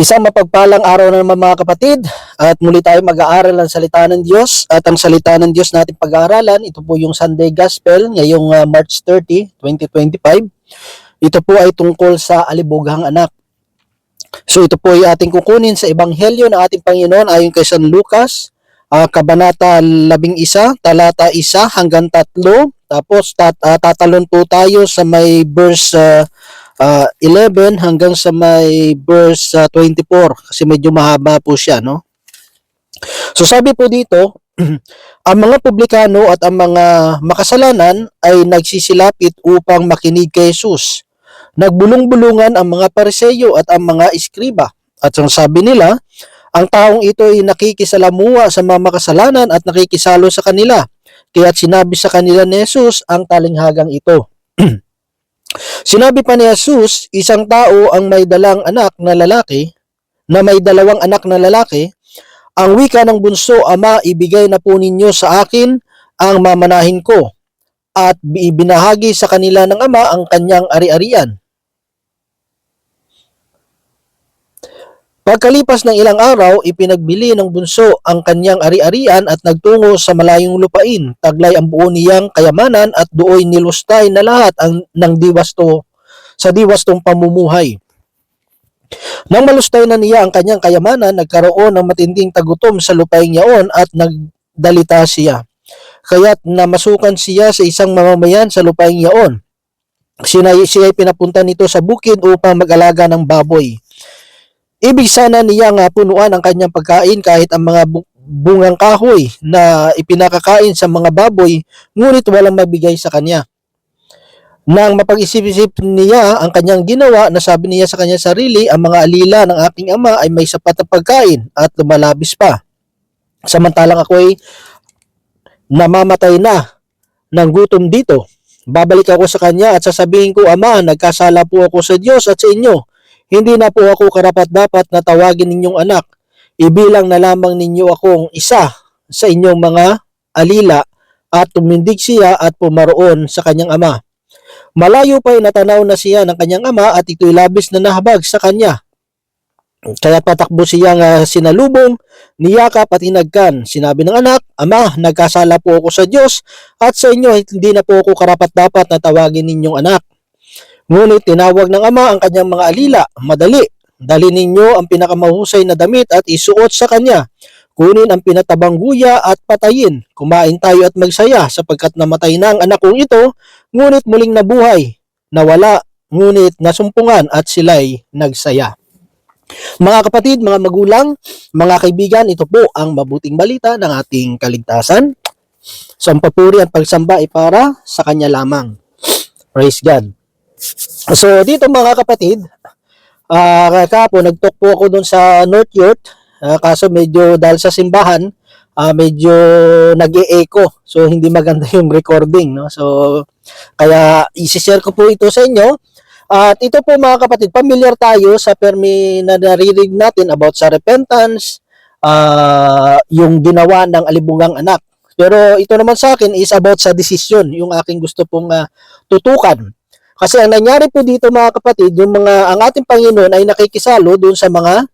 Isang mapagpalang araw na naman mga kapatid at muli tayo mag-aaral ng salita ng Diyos at ang salita ng Diyos natin pag-aaralan ito po yung Sunday Gospel ngayong ah, March 30, 2025. Ito po ay tungkol sa alibughang anak. So ito po ay ating kukunin sa Ebanghelyo ng ating Panginoon ayon kay San Lucas, ah, Kabanata 11, talata 1 hanggang 3. Tapos tat, ah, tatalon po tayo sa may verse ah, ah, 11 hanggang sa may verse ah, 24 kasi medyo mahaba po siya, no? So sabi po dito, ang mga publikano at ang mga makasalanan ay nagsisilapit upang makinig kay Jesus. Nagbulong-bulungan ang mga pariseyo at ang mga iskriba. At ang sabi nila, ang taong ito ay nakikisalamuha sa mga makasalanan at nakikisalo sa kanila. Kaya't sinabi sa kanila ni Jesus ang talinghagang ito. Sinabi pa ni Jesus, isang tao ang may dalang anak na lalaki, na may dalawang anak na lalaki, ang wika ng bunso, Ama, ibigay na po ninyo sa akin ang mamanahin ko, at ibinahagi sa kanila ng ama ang kanyang ari-arian. Pagkalipas ng ilang araw, ipinagbili ng bunso ang kanyang ari-arian at nagtungo sa malayong lupain. Taglay ang buo niyang kayamanan at dooy nilustay na lahat ang, ng diwasto sa diwastong pamumuhay. Nang malustay na niya ang kanyang kayamanan, nagkaroon ng matinding tagutom sa lupain niyaon at nagdalita siya. Kaya't namasukan siya sa isang mamamayan sa lupain niyaon. Siya, ay pinapunta nito sa bukid upang mag-alaga ng baboy. Ibig sana niya nga punuan ang kanyang pagkain kahit ang mga bu- bungang kahoy na ipinakakain sa mga baboy, ngunit walang mabigay sa kanya. Nang mapag-isip-isip niya ang kanyang ginawa, nasabi niya sa kanyang sarili, ang mga alila ng aking ama ay may sapat na pagkain at lumalabis pa. Samantalang ako ay namamatay na ng gutom dito. Babalik ako sa kanya at sasabihin ko, Ama, nagkasala po ako sa Diyos at sa inyo. Hindi na po ako karapat-dapat na tawagin ninyong anak. Ibilang na lamang ninyo akong isa sa inyong mga alila at tumindig siya at pumaroon sa kanyang ama. Malayo pa ay natanaw na siya ng kanyang ama at ito'y labis na nahabag sa kanya. Kaya patakbo siya nga sinalubong, niyakap at hinagkan. Sinabi ng anak, Ama, nagkasala po ako sa Diyos at sa inyo hindi na po ako karapat-dapat na tawagin ninyong anak. Ngunit tinawag ng ama ang kanyang mga alila, madali, dali ninyo ang pinakamahusay na damit at isuot sa kanya. Kunin ang pinatabang guya at patayin. Kumain tayo at magsaya sapagkat namatay na ang anak kong ito, ngunit muling nabuhay. Nawala, ngunit nasumpungan at sila'y nagsaya. Mga kapatid, mga magulang, mga kaibigan, ito po ang mabuting balita ng ating kaligtasan. So, ang papuri at pagsamba ay para sa Kanya lamang. Praise God. So, dito mga kapatid, ah kahapon, nag-talk po ako dun sa North York, ah, kaso medyo dahil sa simbahan, ah, medyo nag-e-echo. So, hindi maganda yung recording. No? So, kaya isi-share ko po ito sa inyo. At ito po mga kapatid, familiar tayo sa permi na naririnig natin about sa repentance, ah, yung ginawa ng alibugang anak. Pero ito naman sa akin is about sa decision, yung aking gusto pong ah, tutukan. Kasi ang nangyari po dito mga kapatid, yung mga ang ating Panginoon ay nakikisalo doon sa mga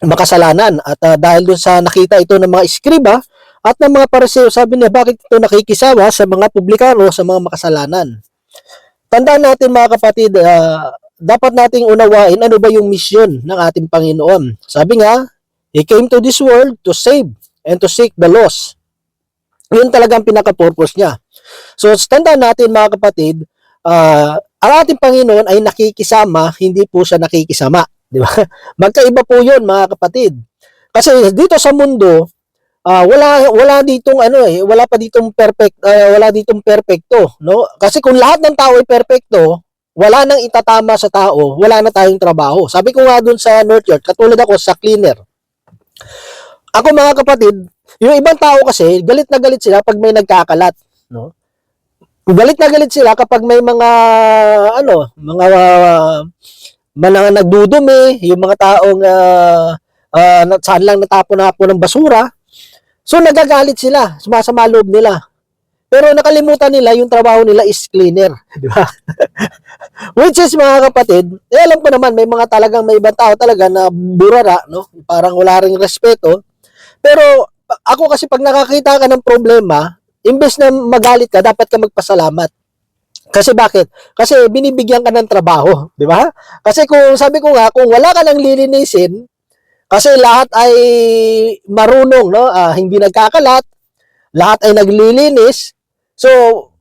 makasalanan at ah, dahil doon sa nakita ito ng mga iskriba at ng mga pariseo, sabi niya bakit ito nakikisawa sa mga publikano sa mga makasalanan. Tandaan natin mga kapatid, ah, dapat nating unawain ano ba yung mission ng ating Panginoon. Sabi nga, He came to this world to save and to seek the lost. Yun talagang pinaka-purpose niya. So, tandaan natin mga kapatid, ah, ang ating Panginoon ay nakikisama, hindi po siya nakikisama. Di ba? Magkaiba po yun mga kapatid. Kasi dito sa mundo, ah, wala wala ditong ano eh, wala pa ditong perfect ah, wala ditong perfecto, no? Kasi kung lahat ng tao ay perfecto, wala nang itatama sa tao, wala na tayong trabaho. Sabi ko nga dun sa North York, katulad ako sa cleaner. Ako mga kapatid, yung ibang tao kasi, galit na galit sila pag may nagkakalat, no? Galit na galit sila kapag may mga ano, mga uh, mga nagdudumi, yung mga taong uh, uh, saan lang natapon na po ng basura. So nagagalit sila, sumasama loob nila. Pero nakalimutan nila yung trabaho nila is cleaner, di ba? Which is mga kapatid, eh, alam ko naman may mga talagang may ibang tao talaga na burara, no? Parang wala ring respeto. Pero ako kasi pag nakakita ka ng problema, imbes na magalit ka, dapat ka magpasalamat. Kasi bakit? Kasi binibigyan ka ng trabaho, di ba? Kasi kung sabi ko nga, kung wala ka nang lilinisin, kasi lahat ay marunong, no? Ah, hindi nagkakalat, lahat ay naglilinis. So,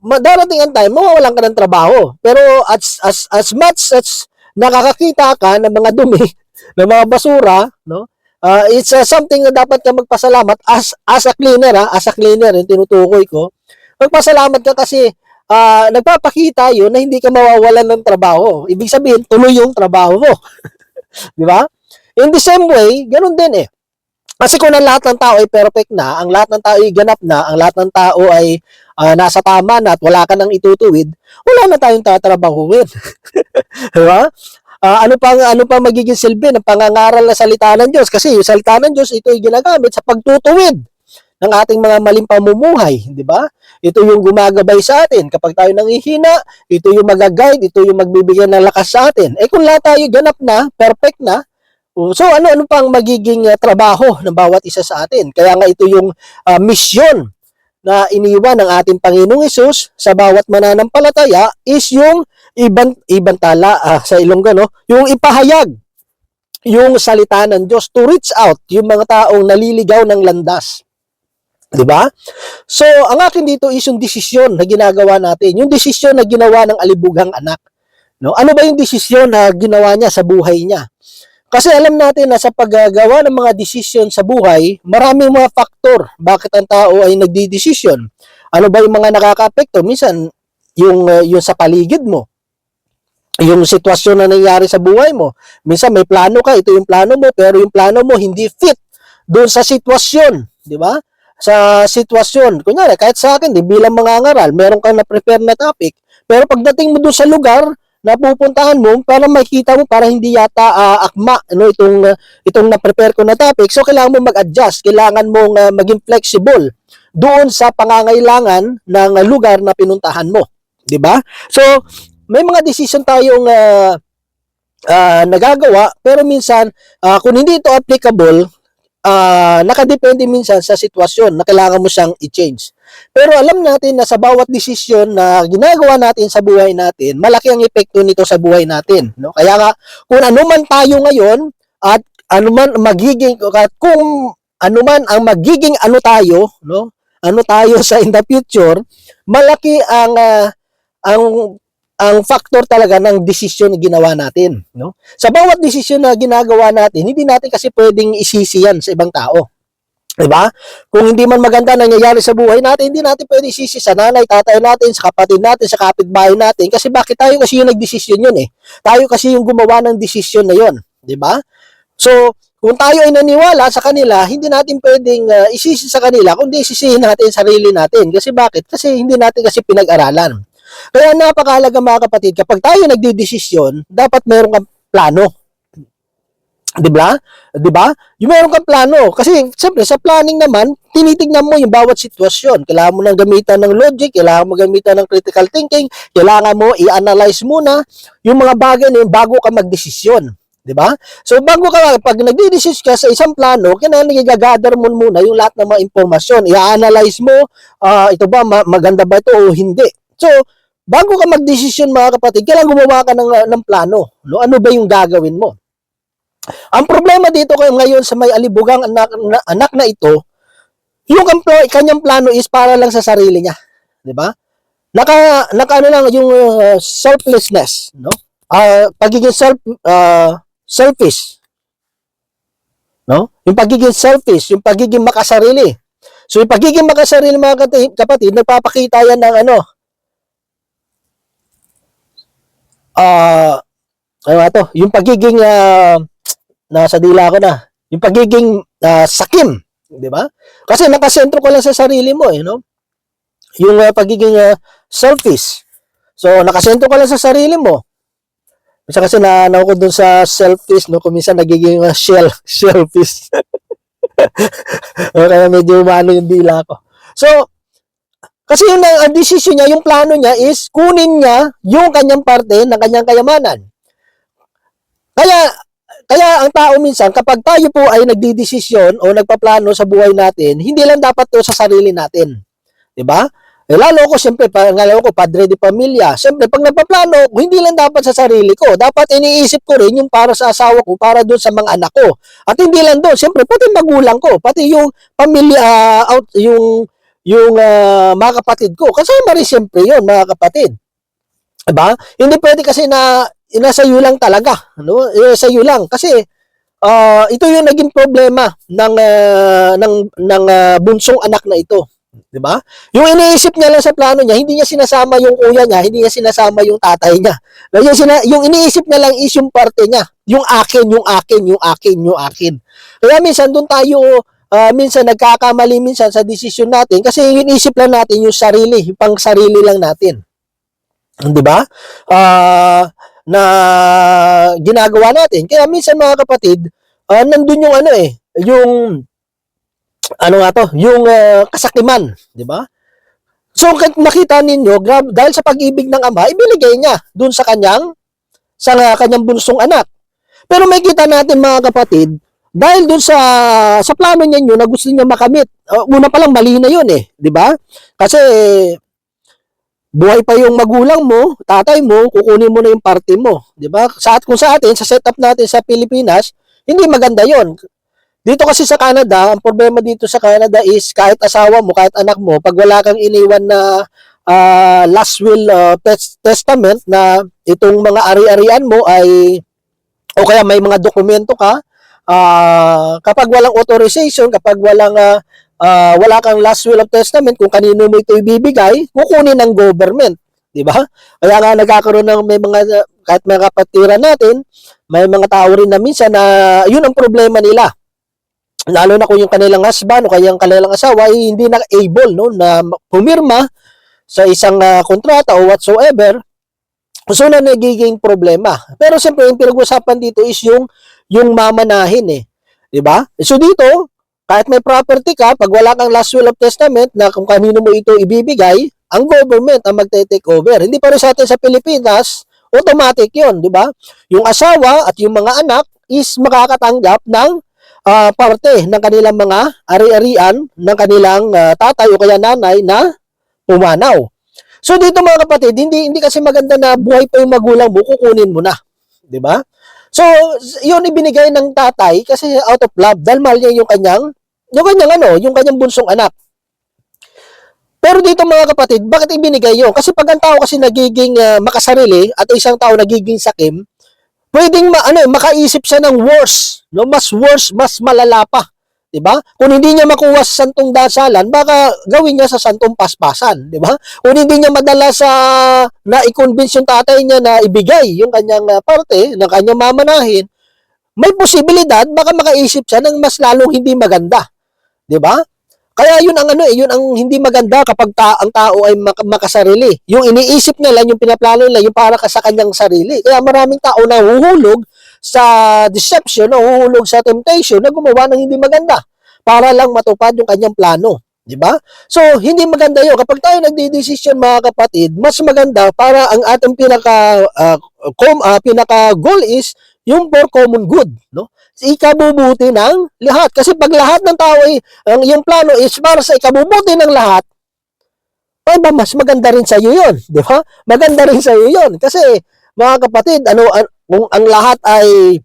madarating ang time, mawawalan ka ng trabaho. Pero as, as, as much as nakakakita ka ng mga dumi, ng mga basura, no? Ah, it's uh, something na dapat ka magpasalamat as as a cleaner, ha? as a cleaner, yung tinutukoy ko. Magpasalamat ka kasi ah, nagpapakita yun na hindi ka mawawalan ng trabaho. Ibig sabihin, tuloy yung trabaho mo. Di ba? In the same way, ganun din eh. Kasi kung ang lahat ng tao ay perfect na, ang lahat ng tao ay ganap na, ang lahat ng tao ay ah, nasa tama na at wala ka nang itutuwid, wala na tayong tatrabahuin. Di Ah, ano pang ano pa magiging silbi ng pangangaral na salita ng Diyos kasi yung salita ng Diyos ito ay ginagamit sa pagtutuwid ng ating mga maling pamumuhay, di ba? Ito yung gumagabay sa atin kapag tayo nangihina, ito yung magaguide, ito yung magbibigyan ng lakas sa atin. Eh kung lahat tayo ganap na, perfect na, oh, so ano ano pang magiging ah, trabaho ng bawat isa sa atin? Kaya nga ito yung ah, misyon na iniwan ng ating Panginoong Isus sa bawat mananampalataya is yung ibang ibantala ah, sa Ilonggo yung ipahayag yung salita ng Diyos to reach out yung mga taong naliligaw ng landas. 'Di ba? So, ang akin dito is yung desisyon na ginagawa natin, yung desisyon na ginawa ng alibughang anak. No? Ano ba yung desisyon na ginawa niya sa buhay niya? Kasi alam natin na sa paggagawa ng mga desisyon sa buhay, maraming mga faktor bakit ang tao ay nagdidesisyon. Ano ba yung mga nakakaapekto? Minsan, yung, uh, yung sa paligid mo, yung sitwasyon na nangyari sa buhay mo. Minsan may plano ka, ito yung plano mo, pero yung plano mo hindi fit doon sa sitwasyon, di ba? Sa sitwasyon. Kunyari, kahit sa akin, di bilang mga ngaral, meron kang na-prepare na topic, pero pagdating mo doon sa lugar na pupuntahan mo, para makita mo, para hindi yata ah, akma ano, itong, ah, itong na-prepare ko na topic, so kailangan mo mag-adjust, kailangan mong ah, maging flexible doon sa pangangailangan ng lugar na pinuntahan mo. Di ba? So, may mga decision tayong ah, ah, nagagawa pero minsan ah, kung hindi ito applicable ah, nakadepende minsan sa sitwasyon na kailangan mo siyang i-change. Pero alam natin na sa bawat desisyon na ginagawa natin sa buhay natin, malaki ang epekto nito sa buhay natin. No? Kaya nga, kung ano tayo ngayon at ano man magiging, at kung ano man ang magiging ano tayo, no? ano tayo sa in the future, malaki ang ah, ang ang factor talaga ng desisyon na ginawa natin, no? Sa bawat desisyon na ginagawa natin, hindi natin kasi pwedeng isisi yan sa ibang tao. 'Di ba? Kung hindi man maganda nangyayari sa buhay natin, hindi natin pwedeng isisi sa nanay, tatay natin, sa kapatid natin, sa kapitbahay natin kasi bakit tayo kasi yung nagdesisyon yun eh. Tayo kasi yung gumawa ng desisyon na yun, 'di ba? So, kung tayo ay naniwala sa kanila, hindi natin pwedeng ah, isisi sa kanila, kundi isisihin natin sarili natin. Kasi bakit? Kasi hindi natin kasi pinag-aralan. Kaya napakahalaga mga kapatid, kapag tayo nagdidesisyon, dapat meron kang plano. 'Di ba? 'Di ba? Yung meron kang plano kasi siyempre sa planning naman, tinitingnan mo yung bawat sitwasyon. Kailangan mo nang gamitan ng logic, kailangan mo gamitan ng critical thinking, kailangan mo i-analyze muna yung mga bagay na yun bago ka magdesisyon. 'di ba? So bago ka pag nagde-decision ka sa isang plano, kailangan nag-gather mo muna yung lahat ng mga impormasyon. I-analyze mo, ah, ito ba ma- maganda ba ito o hindi. So bago ka magdesisyon mga kapatid, kailangan gumawa ka ng, ng plano. No? Ano ba yung gagawin mo? Ang problema dito kayo ngayon sa may alibugang anak na, anak na ito, yung kanyang plano is para lang sa sarili niya, 'di ba? Naka naka ano lang yung uh, selflessness, no? Ah, pagiging self ah, selfish. No? Yung pagiging selfish, yung pagiging makasarili. So yung pagiging makasarili mga kati- kapatid, nagpapakita yan ng ano? Ah, ano to? Yung pagiging ah, nasa dila ko na. Yung pagiging ah, sakim, 'di ba? Kasi nakasentro ka lang sa sarili mo, eh, no? Yung ah, pagiging ah, selfish. So, nakasentro ka lang sa sarili mo. Minsan kasi naanaw ko dun sa selfish, no? Kung nagiging ah, shell, shellfish. o kaya medyo umano yung dila ko. So, Kasi yung ang decision niya, yung plano niya is kunin niya yung kanyang parte ng kanyang kayamanan. Kaya kaya ang tao minsan kapag tayo po ay nagdidesisyon o nagpaplano sa buhay natin, hindi lang dapat to sa sarili natin. 'Di ba? Eh, lalo ko siyempre, pangalaw ko, padre di pamilya. Siyempre, pag nagpaplano hindi lang dapat sa sarili ko. Dapat iniisip ko rin yung para sa asawa ko, para doon sa mga anak ko. At hindi lang doon, siyempre, pati magulang ko, pati yung pamilya, ah, out, yung yung ah, mga kapatid ko. Kasama rin siyempre yun, mga kapatid. Diba? Hindi pwede kasi na nasa iyo lang talaga. No? Eh, sa iyo lang. Kasi ah, ito yung naging problema ng, ah, ng, ng ah, bunsong anak na ito. 'di ba? Yung iniisip niya lang sa plano niya, hindi niya sinasama yung kuya niya, hindi niya sinasama yung tatay niya. Yung, sina, yung iniisip niya lang is yung parte niya, yung akin, yung akin, yung akin, yung akin. Kaya minsan doon tayo ah, minsan nagkakamali minsan sa desisyon natin kasi iniisip lang natin yung sarili, yung pang sarili lang natin. 'Di ba? Ah, na ginagawa natin. Kaya minsan mga kapatid, ah, nandun yung ano eh, yung ano nga to, yung ah, kasakiman, 'di ba? So kung makita ninyo, grab, dahil sa pag-ibig ng ama, ibinigay niya dun sa kanyang sa kanyang bunsong anak. Pero may kita natin mga kapatid, dahil dun sa sa plano niya yun na gusto niya makamit. ah, una pa lang mali na yun eh, 'di ba? Kasi buhay pa yung magulang mo, tatay mo, kukunin mo na yung parte mo, 'di ba? Sa at kung sa atin, sa setup natin sa Pilipinas, hindi maganda 'yon. Dito kasi sa Canada, ang problema dito sa Canada is kahit asawa mo, kahit anak mo, pag wala kang iniwan na ah, last will tes- testament na itong mga ari-arian mo ay o kaya may mga dokumento ka, ah, kapag walang authorization, kapag walang ah, ah, wala kang last will of testament kung kanino mo ito ibibigay, kukunin ng government, 'di ba? Kaya nga nagkakaroon ng may mga kahit mga kapatiran natin, may mga tao rin na minsan na yun ang problema nila lalo na kung yung kanilang husband o kayang kanilang asawa ay hindi na able no na pumirma sa isang ah, kontrata o whatsoever so na nagiging problema pero siyempre yung pinag-usapan dito is yung yung mamanahin eh. Di ba? So dito kahit may property ka pag wala kang last will of testament na kung kanino mo ito ibibigay ang government ang magte-take over. Hindi pa rin sa atin sa Pilipinas automatic yon di ba? Yung asawa at yung mga anak is makakatanggap ng ah, parte ng kanilang mga ari-arian ng kanilang ah, tatay o kaya nanay na pumanaw. So dito mga kapatid, hindi hindi kasi maganda na buhay pa yung magulang mo, kukunin mo na, 'di ba? So yun ibinigay ng tatay kasi out of love dahil mahal niya yung kanyang yung kanyang ano, yung kanyang bunsong anak. Pero dito mga kapatid, bakit ibinigay yun? Kasi pag ang tao kasi nagiging ah, makasarili at isang tao nagiging sakim, pwedeng ma, ano, makaisip siya ng worse, no? Mas worse, mas malala pa. 'Di ba? Kung hindi niya makuha sa santong dasalan, baka gawin niya sa santong paspasan, 'di ba? Kung hindi niya madala sa na i-convince yung tatay niya na ibigay yung kanyang ah, parte ng kanyang mamanahin, may posibilidad baka makaisip siya ng mas lalong hindi maganda. 'Di ba? Kaya yun ang ano eh, yun ang hindi maganda kapag ta- ang tao ay mak- makasarili. Yung iniisip nila, yung pinaplano nila, yung para ka sa kanyang sarili. Kaya maraming tao na huhulog sa deception, na huhulog sa temptation na gumawa ng hindi maganda para lang matupad yung kanyang plano. Di ba? So, hindi maganda yun. Kapag tayo nagdidesisyon mga kapatid, mas maganda para ang ating pinaka, ah, com, ah, pinaka goal is yung for common good. No? ikabubuti ng lahat. Kasi pag lahat ng tao ay, ang yung plano is para sa ikabubuti ng lahat, ay ba, mas maganda rin sa iyo yun. Di ba? Maganda rin sa iyo yun. Kasi, mga kapatid, ano, an- kung ang lahat ay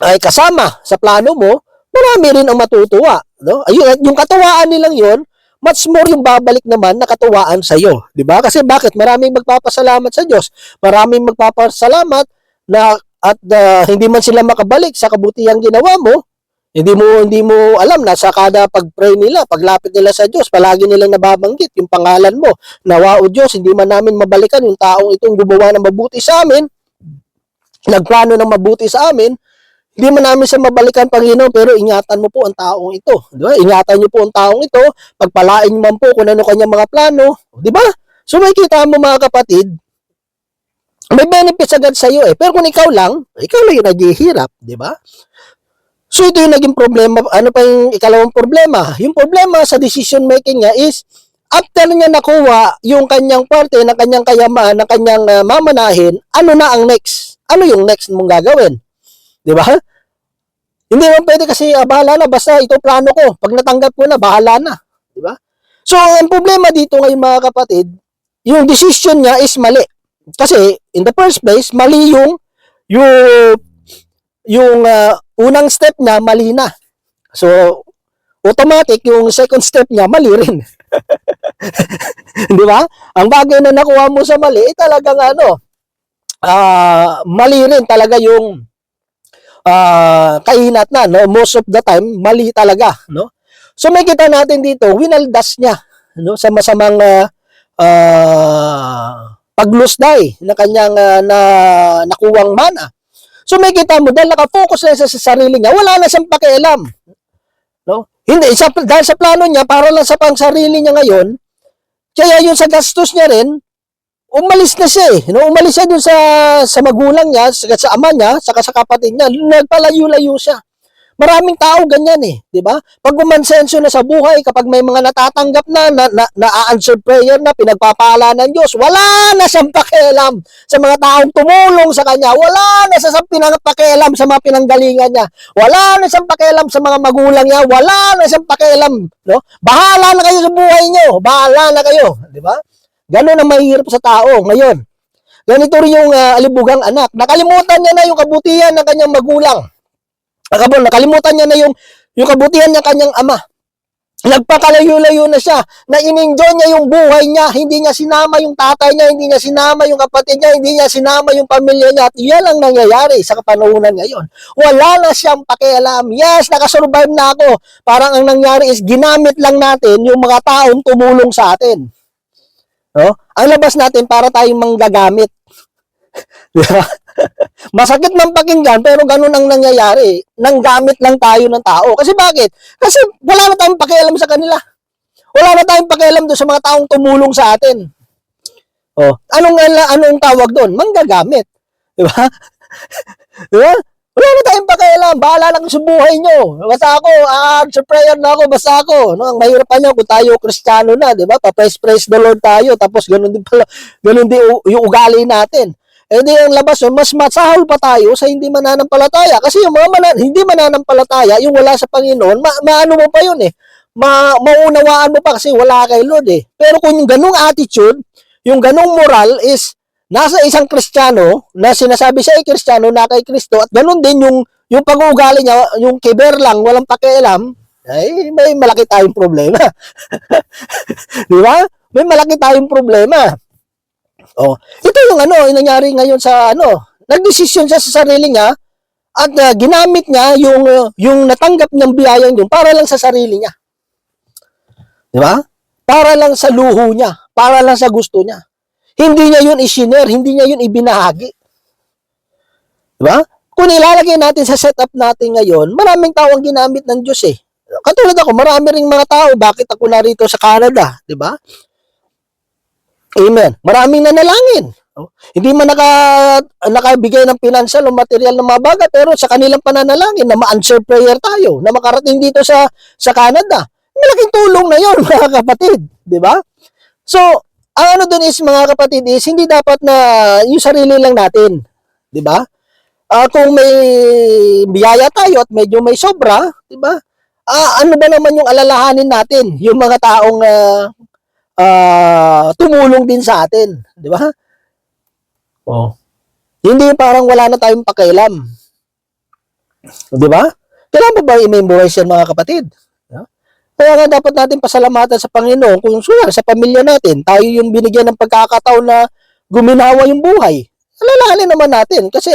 ay kasama sa plano mo, marami rin ang matutuwa. No? Ayun, yung katuwaan nilang yun, much more yung babalik naman na katuwaan sa iyo. Di ba? Kasi bakit? Maraming magpapasalamat sa Diyos. Maraming magpapasalamat na at ah, hindi man sila makabalik sa kabutihang ginawa mo, hindi mo hindi mo alam na sa kada pag-pray nila, paglapit nila sa Diyos, palagi nilang nababanggit yung pangalan mo. Nawa o Diyos, hindi man namin mabalikan yung taong itong gumawa ng mabuti sa amin, nagplano ng mabuti sa amin, hindi man namin siya mabalikan, Panginoon, pero ingatan mo po ang taong ito. Di ba? Ingatan niyo po ang taong ito, pagpalain niyo man po kung ano kanyang mga plano. Di ba? So may kita mo mga kapatid, may benefits agad sa iyo eh. Pero kung ikaw lang, ikaw lang yung naghihirap, di ba? So ito yung naging problema. Ano pa yung ikalawang problema? Yung problema sa decision making niya is after niya nakuha yung kanyang parte ng kanyang kayaman, ng kanyang ah, mamanahin, ano na ang next? Ano yung next mong gagawin? Di ba? Hindi naman pwede kasi ah, bahala na, basta ito plano ko. Pag natanggap ko na, bahala na. Di ba? So, ang problema dito ngayon mga kapatid, yung decision niya is mali. Kasi, in the first place, mali yung yung yung ah, unang step niya, mali na. So, automatic, yung second step niya, mali rin. Di ba? Ang bagay na nakuha mo sa mali, eh, talagang ano, ah mali rin talaga yung ah kahinat na, no? Most of the time, mali talaga, no? So, may kita natin dito, winaldas niya, no? Sa masamang ah, ah, paglusday na kanyang ah, na nakuwang mana. So may kita mo dahil nakafocus na sa sarili niya, wala na siyang pakialam. No? Hindi sa dahil sa plano niya para lang sa pang sarili niya ngayon, kaya yun sa gastos niya rin, umalis na siya eh. No? Umalis siya dun sa sa magulang niya, sa, sa ama niya, saka sa kapatid niya, nagpalayo-layo siya. Maraming tao ganyan eh, 'di ba? Pag umansenso na sa buhay, kapag may mga natatanggap na na, na, na-answer prayer na pinagpapala ng Diyos, wala na siyang pakialam sa mga taong tumulong sa kanya. Wala na siya sa pinangpakialam sa mga pinanggalingan niya. Wala na siyang pakialam sa mga magulang niya. Wala na siyang pakialam, no? Bahala na kayo sa buhay niyo. Bahala na kayo, 'di ba? Ganun ang mahirap sa tao ngayon. Ganito rin yung ah, alibugang anak. Nakalimutan niya na yung kabutihan ng kanyang magulang. Nakabon, nakalimutan niya na yung, yung kabutihan ng kanyang ama. Nagpakalayo-layo na siya, na in-enjoy niya yung buhay niya, hindi niya sinama yung tatay niya, hindi niya sinama yung kapatid niya, hindi niya sinama yung pamilya niya, at yan ang nangyayari sa kapanahunan ngayon. Wala na siyang pakialam. Yes, nakasurvive na ako. Parang ang nangyari is ginamit lang natin yung mga taong tumulong sa atin. No? Ang labas natin para tayong manggagamit. Masakit man pakinggan, pero ganun ang nangyayari. Nanggamit lang tayo ng tao. Kasi bakit? Kasi wala na tayong pakialam sa kanila. Wala na tayong pakialam doon sa mga taong tumulong sa atin. Oh, anong anong tawag doon? Manggagamit. Di ba? Di ba? Wala na tayong pakialam. Bahala lang sa buhay nyo. Basta ako, ah, sa prayer na ako, basta ako. No? Ang mahirap pa kung tayo kristyano na, di ba? Pa-praise, praise the Lord tayo. Tapos ganun din pala, ganun din yung ugali natin. Eh di ang labas yun, mas masahol pa tayo sa hindi mananampalataya. Kasi yung mga manan, hindi mananampalataya, yung wala sa Panginoon, ma maano mo pa yun eh. Ma maunawaan mo pa kasi wala kay Lord eh. Pero kung yung ganung attitude, yung ganung moral is nasa isang Kristiyano na sinasabi siya ay Kristiyano na kay Kristo at ganun din yung yung pag-uugali niya, yung kiber lang, walang pakialam, ay may malaki tayong problema. Di ba? May malaki tayong problema. Oh, ito yung ano, yung nangyari ngayon sa ano, nagdesisyon siya sa sarili niya at uh, ginamit niya yung uh, yung natanggap niyang biyayang yun para lang sa sarili niya. Di ba? Para lang sa luho niya, para lang sa gusto niya. Hindi niya yun isinare, hindi niya yun ibinahagi. Di ba? Kung ilalagay natin sa setup natin ngayon, maraming tao ang ginamit ng Diyos eh. Katulad ako, marami ring mga tao, bakit ako narito sa Canada, di ba? Amen. Maraming nanalangin. No? Hindi man naka, nakabigay ng financial o material ng mga bagay, pero sa kanilang pananalangin na ma-answer prayer tayo, na makarating dito sa sa Canada. Malaking tulong na yon mga kapatid. Di ba? So, ang ano dun is mga kapatid is hindi dapat na yung sarili lang natin. Di ba? Ah, kung may biyaya tayo at medyo may sobra, di ba? Ah, ano ba naman yung alalahanin natin? Yung mga taong ah, ah, tumulong din sa atin, di ba? Oh. Hindi parang wala na tayong pakialam. Di ba? Kailangan pa ba i-memorize yan mga kapatid? Kaya nga dapat natin pasalamatan sa Panginoon kung suya, sa pamilya natin, tayo yung binigyan ng pagkakataon na guminawa yung buhay. Alalahanin naman natin kasi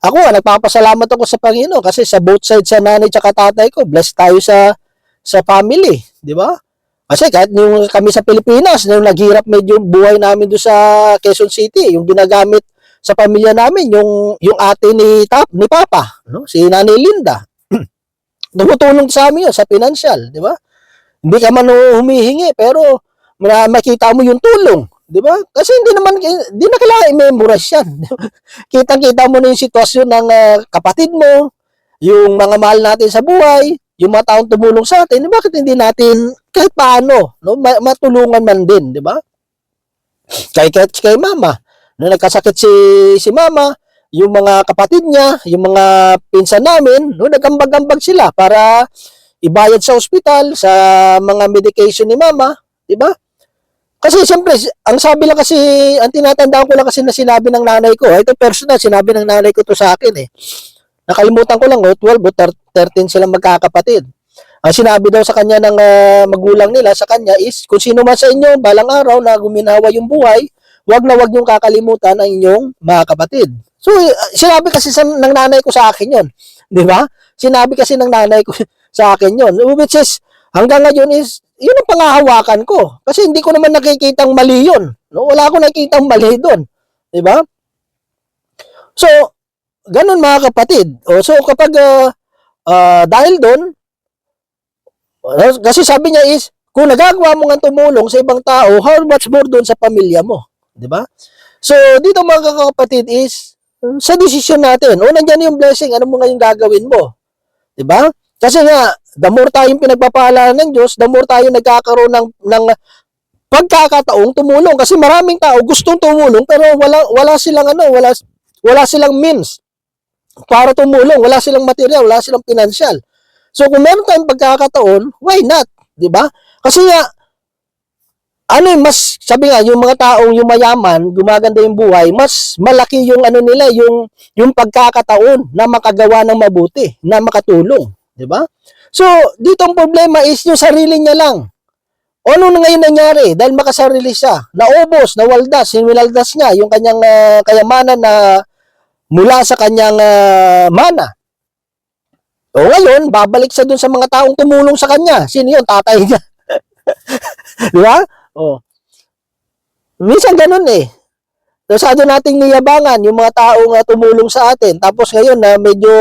ako, ah, nagpapasalamat ako sa Panginoon kasi sa both sides sa nanay at tatay ko, blessed tayo sa sa family, di ba? Kasi kahit nung kami sa Pilipinas, nung naghirap medyo buhay namin doon sa Quezon City, yung ginagamit sa pamilya namin, yung yung ate ni Tap, ni Papa, no? Si Nanay Linda. Tumutulong sa amin yun, sa financial, di ba? Hindi ka man humihingi, pero ma- makita mo yung tulong, di ba? Kasi hindi naman, hindi na kailangan i-memorize yan. Kitang-kita mo na yung sitwasyon ng ah, kapatid mo, yung mga mahal natin sa buhay, yung mga taong tumulong sa atin, bakit hindi natin kahit paano, no, ma- matulungan man din, di ba? Kay, kay, kay mama, na nagkasakit si, si mama, yung mga kapatid niya, yung mga pinsan namin, no, nagambag-ambag sila para ibayad sa ospital, sa mga medication ni mama, di ba? Kasi siyempre, ang sabi lang kasi, ang tinatandaan ko lang kasi na sinabi ng nanay ko, ito personal, sinabi ng nanay ko to sa akin eh. Nakalimutan ko lang, oh, 12 o 13 silang magkakapatid. Ang sinabi daw sa kanya ng ah, magulang nila sa kanya is, kung sino man sa inyo, balang araw na guminawa yung buhay, wag na wag niyong kakalimutan ang inyong mga kapatid. So, eh, sinabi kasi sa, ng nanay ko sa akin yon Di ba? Sinabi kasi ng nanay ko sa akin yon Which is, hanggang ngayon is, yun ang pangahawakan ko. Kasi hindi ko naman nakikitang mali yun. No? Wala akong nakikitang mali doon. Di ba? So, ganun mga kapatid. O, so, kapag ah, ah, dahil doon, kasi sabi niya is, kung nagagawa mo nga tumulong sa ibang tao, how much more doon sa pamilya mo? Di ba? So, dito mga kapatid is, sa desisyon natin, o nandyan yung blessing, ano mo ngayon gagawin mo? Di ba? Kasi nga, the more tayong pinagpapahalaan ng Diyos, the more tayo nagkakaroon ng, ng pagkakataong tumulong. Kasi maraming tao gustong tumulong, pero wala, wala silang ano, wala, wala silang means para tumulong. Wala silang material, wala silang financial. So, kung meron tayong pagkakataon, why not? Di ba? Kasi nga, ano eh, mas, sabi nga, yung mga taong yung mayaman, gumaganda yung buhay, mas malaki yung ano nila, yung, yung pagkakataon na makagawa ng mabuti, na makatulong. Di ba? So, dito ang problema is yung sarili niya lang. O ano na ngayon nangyari? Dahil makasarili siya, naubos, nawaldas, sinwaldas niya yung kanyang ah, kayamanan na mula sa kanyang ah, mana. O ngayon, babalik siya dun sa mga taong tumulong sa kanya. Sino yun? Tatay niya. Di ba? O. Minsan ganun eh. Masyado nating niyabangan yung mga taong uh, tumulong sa atin. Tapos ngayon na medyo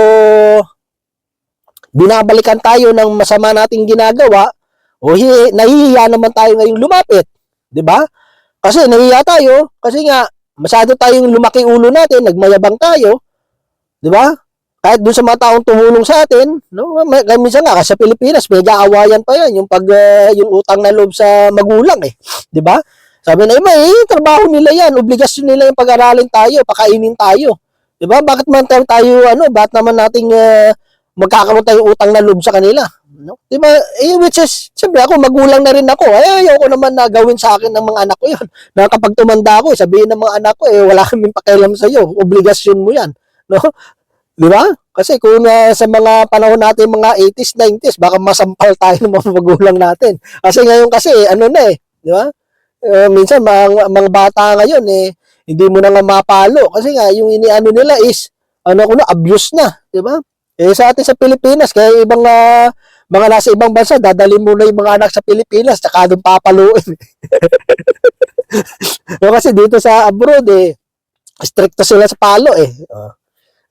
binabalikan tayo ng masama nating ginagawa, o hi, nahihiya naman tayo ngayong lumapit. 'Di ba? Kasi nahihiya tayo, kasi nga, masyado tayong lumaki ulo natin, nagmayabang tayo. 'Di ba? Kahit doon sa mga taong tumulong sa atin, no, may, may- minsan nga kasi sa Pilipinas, medyo awayan pa 'yan yung pag ah, yung utang na loob sa magulang eh, 'di ba? Sabi na iba, eh, trabaho nila 'yan, obligasyon nila yung pag-aralin tayo, pakainin tayo. 'Di ba? Bakit man tayo, tayo ano, bakit naman nating ah, magkakaroon tayo utang na loob sa kanila? No? 'Di ba? Eh, which is, siyempre ako magulang na rin ako. Ay, ayoko naman na gawin sa akin ng mga anak ko 'yon. Na kapag tumanda ako, sabihin ng mga anak ko, eh wala kaming pakialam sa iyo. Obligasyon mo 'yan. No? Di ba? Kasi kung uh, sa mga panahon natin, mga 80s, 90s, baka masampal tayo ng mga magulang natin. Kasi ngayon kasi, ano na eh, di ba? Eh, minsan, mga, mga bata ngayon, eh, hindi mo na nga mapalo. Kasi nga, yung iniano nila is, ano ko na, abuse na. Di ba? Eh, sa atin sa Pilipinas, kaya ibang, ah, mga nasa ibang bansa, dadalhin mo na yung mga anak sa Pilipinas, tsaka doon papaluin. no, kasi dito sa abroad, eh, stricto sila sa palo eh. Oh.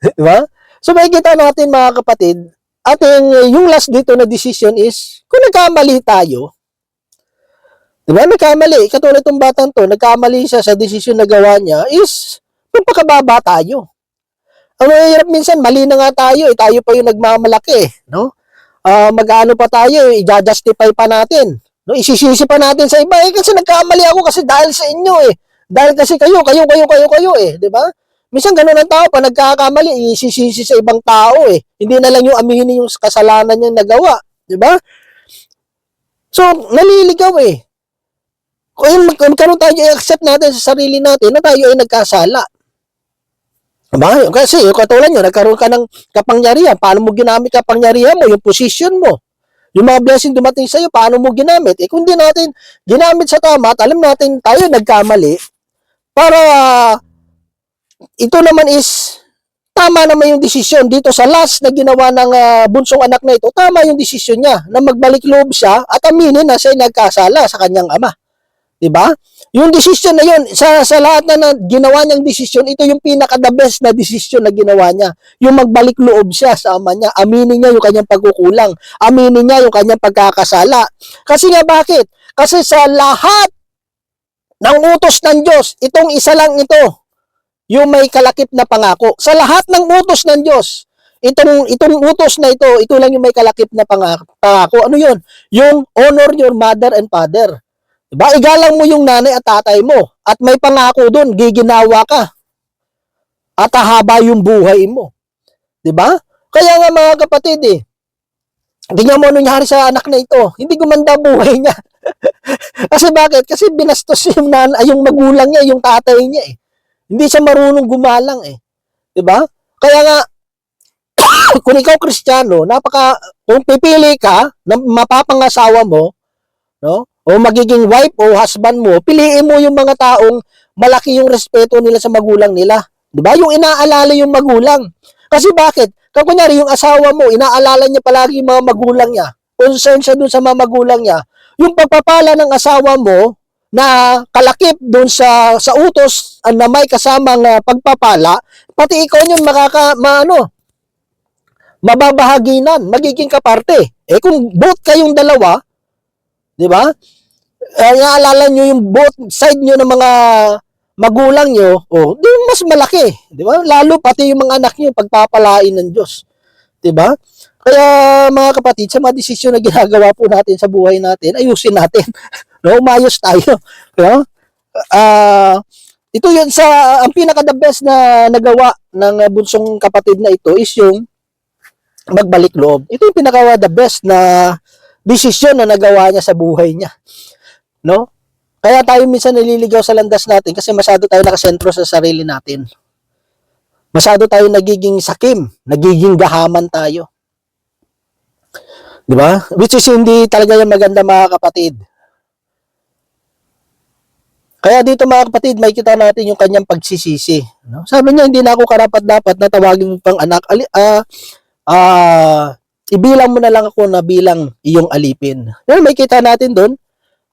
Di ba? So makikita natin mga kapatid, ating yung last dito na decision is, kung nagkamali tayo, di ba, nagkamali, katulad itong batang to, nagkamali siya sa decision na gawa niya, is, magpakababa tayo. Ang mahirap minsan, mali na nga tayo, eh, tayo pa yung nagmamalaki, no? Ah, mag-ano pa tayo, eh, i-justify pa natin. No, isisisi pa natin sa iba, eh, kasi nagkamali ako kasi dahil sa inyo, eh. Dahil kasi kayo, kayo, kayo, kayo, kayo, eh, di ba? Minsan ganun ang tao, pag nagkakamali, isisisi sa ibang tao eh. Hindi na lang yung aminin yung kasalanan niya nagawa. Di ba? So, naliligaw eh. Kung kung magkaroon tayo, i-accept natin sa sarili natin na tayo ay nagkasala. Diba? Kasi yung katulad nyo, nagkaroon ka ng kapangyarihan. Paano mo ginamit kapangyarihan mo? Yung position mo. Yung mga blessing dumating sa'yo, paano mo ginamit? Eh kung di natin ginamit sa tama at alam natin tayo nagkamali, para ito naman is tama naman yung desisyon dito sa last na ginawa ng ah, bunsong anak na ito, tama yung desisyon niya na magbalik loob siya at aminin na siya nagkasala sa kanyang ama. 'Di ba? Yung desisyon na yun, sa, sa lahat na, na ginawa niyang desisyon, ito yung pinaka the best na desisyon na ginawa niya. Yung magbalik loob siya sa ama niya, aminin niya yung kanyang pagkukulang, aminin niya yung kanyang pagkakasala. Kasi nga bakit? Kasi sa lahat ng utos ng Diyos, itong isa lang ito, yung may kalakip na pangako. Sa lahat ng utos ng Diyos, itong itong utos na ito, ito lang yung may kalakip na panga- pangako. Ano 'yun? Yung honor your mother and father. Diba? Igalang mo yung nanay at tatay mo. At may pangako doon, giginawa ka. At hahaba yung buhay mo. 'Di ba? Kaya nga mga kapatid eh, tingnan mo ano nangyari sa anak na ito. Hindi gumanda buhay niya. Kasi bakit? Kasi binastos yung, nan yung magulang niya, yung tatay niya eh. Hindi siya marunong gumalang eh. 'Di ba? Kaya nga kung ikaw Kristiyano, napaka kung pipili ka na mapapangasawa mo, no? O magiging wife o husband mo, piliin mo yung mga taong malaki yung respeto nila sa magulang nila. 'Di ba? Yung inaalala yung magulang. Kasi bakit? Kung kunyari yung asawa mo, inaalala niya palagi yung mga magulang niya. Concern siya dun sa mga magulang niya. Yung pagpapala ng asawa mo na kalakip dun sa sa utos ah, na may kasamang ah, pagpapala, pati ikaw yun makaka maano, mababahaginan, magiging kaparte. Eh kung both kayong dalawa, 'di ba? Eh, naalala nyo yung both side nyo ng mga magulang nyo, oh, di mas malaki, 'di ba? Lalo pati yung mga anak nyo pagpapalain ng Diyos. 'Di ba? Kaya mga kapatid, sa mga desisyon na ginagawa po natin sa buhay natin, ayusin natin. no, umayos tayo. No? Ah, ito yun sa ang pinaka the best na nagawa ng uh, bunsong kapatid na ito is yung magbalik loob. Ito yung pinaka the best na desisyon na nagawa niya sa buhay niya. No? Kaya tayo minsan naliligaw sa landas natin kasi masyado tayo nakasentro sa sarili natin. Masyado tayo nagiging sakim, nagiging gahaman tayo. 'Di ba? Which is hindi talaga yung maganda mga kapatid. Kaya dito mga kapatid, makikita natin yung kanyang pagsisisi. No? Sabi niya, hindi na ako karapat-dapat na tawagin mo pang anak. Ali, ah, ah, ibilang mo na lang ako na bilang iyong alipin. Yan, may kita natin doon.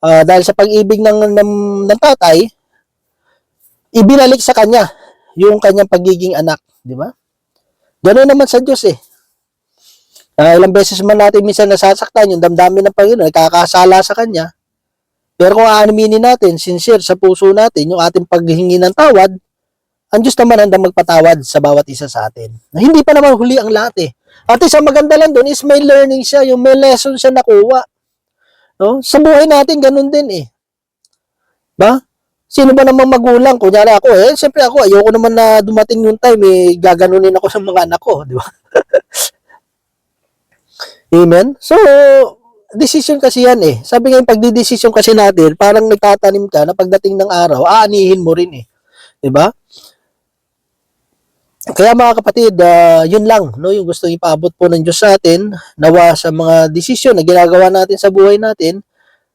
Ah, dahil sa pag-ibig ng, ng, ng tatay, ibinalik sa kanya yung kanyang pagiging anak. Di ba? Ganoon naman sa Diyos eh. Ah, ilang beses man natin minsan nasasaktan yung damdamin ng Panginoon, nakakasala sa Kanya. Pero kung aanaminin natin, sincere sa puso natin, yung ating paghingi ng tawad, ang Diyos naman handang magpatawad sa bawat isa sa atin. Na hindi pa naman huli ang lahat eh. At isang maganda lang doon is may learning siya, yung may lesson siya nakuha. No? Sa buhay natin, ganun din eh. Ba? Sino ba namang magulang? Kunyari ako eh, siyempre ako, ayoko naman na dumating yung time eh, gaganunin ako sa mga anak ko, di ba? Amen? So, decision kasi yan eh. Sabi nga yung pagdidesisyon kasi natin, parang nagtatanim ka na pagdating ng araw, aanihin mo rin eh. ba? Kaya mga kapatid, ah, yun lang, no, yung gusto ipaabot po ng Diyos sa atin, nawa sa mga desisyon na ginagawa natin sa buhay natin,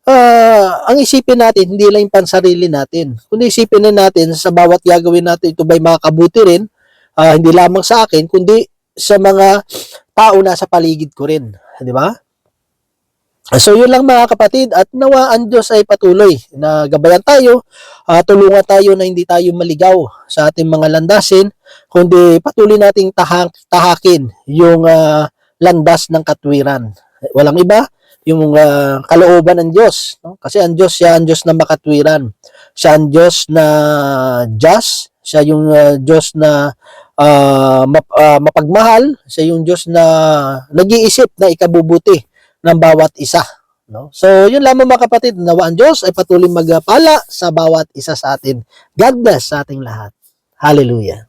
ah, ang isipin natin, hindi lang yung pansarili natin, kundi isipin din natin sa bawat gagawin natin, ito ba'y makakabuti rin, ah, hindi lamang sa akin, kundi sa mga tao na sa paligid ko rin. Di ba? So yun lang mga kapatid at nawa ang Diyos ay patuloy na gabayan tayo, ah, tulungan tayo na hindi tayo maligaw sa ating mga landasin, kundi patuloy nating tahak, tahakin yung ah, landas ng katwiran. Walang iba, yung ah, kalooban ng Diyos. No? Kasi ang Diyos, siya ang Diyos na makatwiran. Siya ang Diyos na just, siya yung ah, Diyos na ah, map- ah, mapagmahal, siya yung Diyos na nag-iisip na ikabubuti ng bawat isa. No? So, yun lamang mga kapatid, nawa ang Diyos ay patuloy magpala sa bawat isa sa atin. God bless sa ating lahat. Hallelujah.